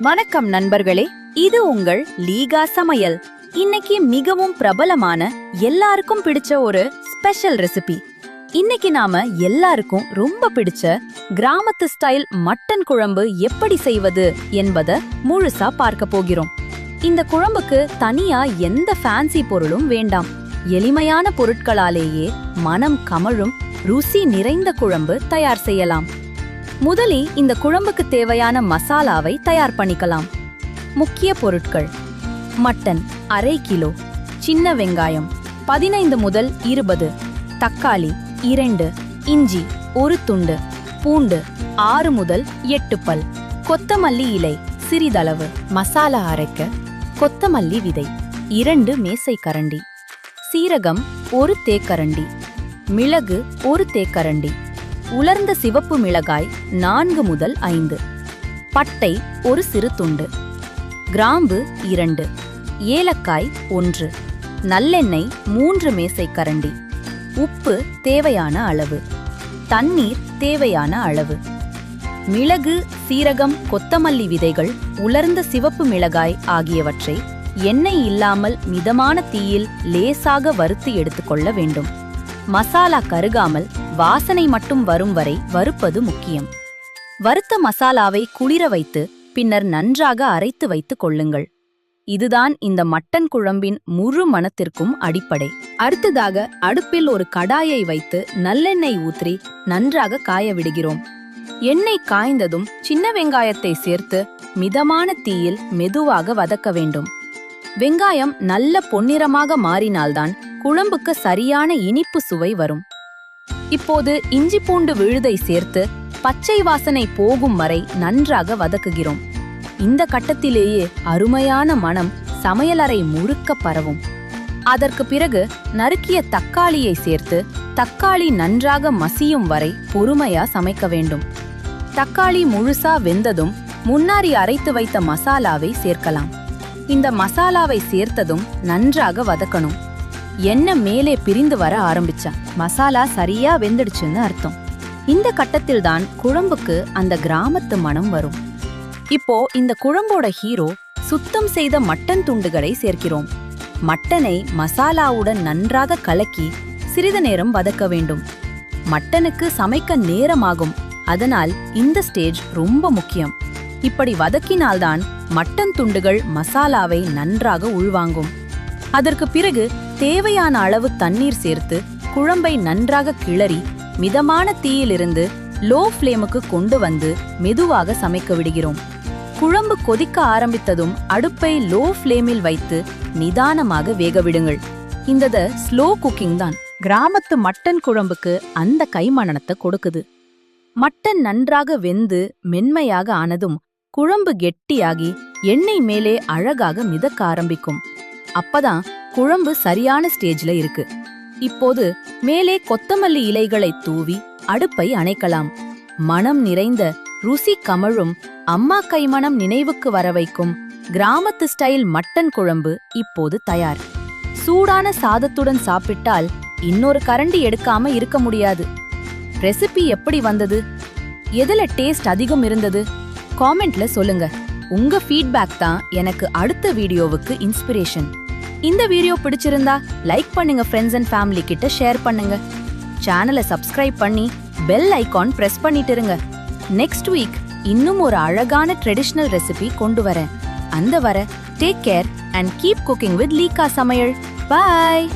வணக்கம் நண்பர்களே இது உங்கள் லீகா சமையல். இன்னைக்கு மிகவும் பிரபலமான எல்லாருக்கும் பிடிச்ச ஒரு ஸ்பெஷல் ரெசிபி இன்னைக்கு நாம எல்லாருக்கும் ரொம்ப பிடிச்ச கிராமத்து ஸ்டைல் மட்டன் குழம்பு எப்படி செய்வது என்பத முழுசா பார்க்க போகிறோம். இந்த குழம்புக்கு தனியா எந்த ஃபேன்சி பொருளும் வேண்டாம். எளிமையான பொருட்களாலேயே மனம் கமழும் ருசி நிறைந்த குழம்பு தயார் செய்யலாம். முதலில் இந்த குழம்புக்கு தேவையான மசாலாவை தயார் பண்ணிக்கலாம். முக்கிய பொருட்கள். மட்டன் அரை கிலோ சின்ன வெங்காயம் பதினைந்து முதல் இருபது தக்காளி இரண்டு இஞ்சி ஒரு துண்டு பூண்டு ஆறு முதல் எட்டு பல் கொத்தமல்லி இலை சிறிதளவு மசாலா அரைக்க கொத்தமல்லி விதை இரண்டு மேசை கரண்டி சீரகம் ஒரு தேக்கரண்டி மிளகு ஒரு தேக்கரண்டி உலர்ந்த சிவப்பு மிளகாய் நான்கு முதல் ஐந்து. பட்டை ஒரு சிறு துண்டு. கிராம்பு இரண்டு. ஏலக்காய் ஒன்று. நல்லெண்ணெய் மூன்று மேசை கரண்டி. உப்பு தேவையான அளவு. தண்ணீர் தேவையான அளவு. மிளகு சீரகம் கொத்தமல்லி விதைகள் உலர்ந்த சிவப்பு மிளகாய் ஆகியவற்றை எண்ணெய் இல்லாமல் மிதமான தீயில் லேசாக வறுத்து எடுத்துக்கொள்ள வேண்டும். மசாலா கருகாமல் வாசனை மட்டும் வரும் வரை வறுப்பது முக்கியம். வறுத்த மசாலாவை குளிர வைத்து பின்னர் நன்றாக அரைத்து வைத்துக் கொள்ளுங்கள். இதுதான் இந்த மட்டன் குழம்பின் முழு மனத்திற்கும் அடிப்படை. அடுத்ததாக அடுப்பில் ஒரு கடாயை வைத்து நல்லெண்ணெய் ஊற்றி நன்றாக காய விடுகிறோம். எண்ணெய் காய்ந்ததும் சின்ன வெங்காயத்தை சேர்த்து மிதமான தீயில் மெதுவாக வதக்க வேண்டும். வெங்காயம் நல்ல பொன்னிறமாக மாறினால்தான் குழம்புக்கு சரியான இனிப்பு சுவை வரும். இப்போது இஞ்சி பூண்டு விழுதை சேர்த்து பச்சை வாசனை போகும் வரை நன்றாக வதக்குகிறோம். இந்த கட்டத்திலேயே அருமையான மனம் சமையலறை முழுக்க பரவும். அதற்கு பிறகு நறுக்கிய தக்காளியை சேர்த்து தக்காளி நன்றாக மசியும் வரை பொறுமையா சமைக்க வேண்டும். தக்காளி முழுசா வெந்ததும் முன்னாடி அரைத்து வைத்த மசாலாவை சேர்க்கலாம். இந்த மசாலாவை சேர்த்ததும் நன்றாக வதக்கணும். எண்ணெய் மேலே பிரிந்து வர ஆரம்பிச்சா மசாலா சரியா வெந்துடுச்சுன்னு அர்த்தம். இந்த கட்டத்தில் தான் குழம்புக்கு அந்த கிராமத்து மனம் வரும். இப்போ இந்த குழம்போட ஹீரோ சுத்தம் செய்த மட்டன் துண்டுகளை சேர்க்கிறோம். மட்டனை மசாலாவுடன் நன்றாக கலக்கி சிறிது நேரம் வதக்க வேண்டும். மட்டனுக்கு சமைக்க நேரமாகும். அதனால் இந்த ஸ்டேஜ் ரொம்ப முக்கியம். இப்படி வதக்கினால்தான் மட்டன் துண்டுகள் மசாலாவை நன்றாக உள்வாங்கும். அதற்கு பிறகு தேவையான அளவு தண்ணீர் சேர்த்து குழம்பை நன்றாக கிளறி மிதமான தீயிலிருந்து லோ ஃப்ளேமுக்கு கொண்டு வந்து மெதுவாக சமைக்க விடுகிறோம். குழம்பு கொதிக்க ஆரம்பித்ததும் அடுப்பை லோ ஃப்ளேமில் வைத்து நிதானமாக வேக விடுங்கள். இந்தத ஸ்லோ குக்கிங் தான். கிராமத்து மட்டன் குழம்புக்கு அந்த கைமணத்தை கொடுக்குது. மட்டன் நன்றாக வெந்து மென்மையாக ஆனதும் குழம்பு கெட்டியாகி எண்ணெய் மேலே அழகாக மிதக்க ஆரம்பிக்கும். அப்பதான் குழம்பு சரியான ஸ்டேஜ்ல இருக்கு. இப்போது மேலே கொத்தமல்லி இலைகளை தூவி அடுப்பை அணைக்கலாம். மனம் நிறைந்த ருசி கமழும் அம்மா கைமணம் நினைவுக்கு வர வைக்கும் கிராமத்து ஸ்டைல் மட்டன் குழம்பு இப்போது தயார். சூடான சாதத்துடன் சாப்பிட்டால் இன்னொரு கரண்டி எடுக்காம இருக்க முடியாது. ரெசிபி எப்படி வந்தது? எதுல டேஸ்ட் அதிகம் இருந்தது? காமெண்ட்ல சொல்லுங்க. உங்க ஃபீட்பேக் தான் எனக்கு அடுத்த வீடியோவுக்கு இன்ஸ்பிரேஷன் இந்த வீடியோ பிடிச்சிருந்தா லைக் பண்ணுங்க ஃப்ரெண்ட்ஸ் அண்ட் ஃபேமிலி கிட்ட ஷேர் பண்ணுங்க. சேனலை சப்ஸ்கிரைப் பண்ணி பெல் ஐகான் பிரஸ் பண்ணிட்டு இருங்க. நெக்ஸ்ட் வீக் இன்னும் ஒரு அழகான ட்ரெடிஷ்னல் ரெசிபி கொண்டு வரேன். அந்த வர take care and keep cooking with Leeka சமையல். பாய்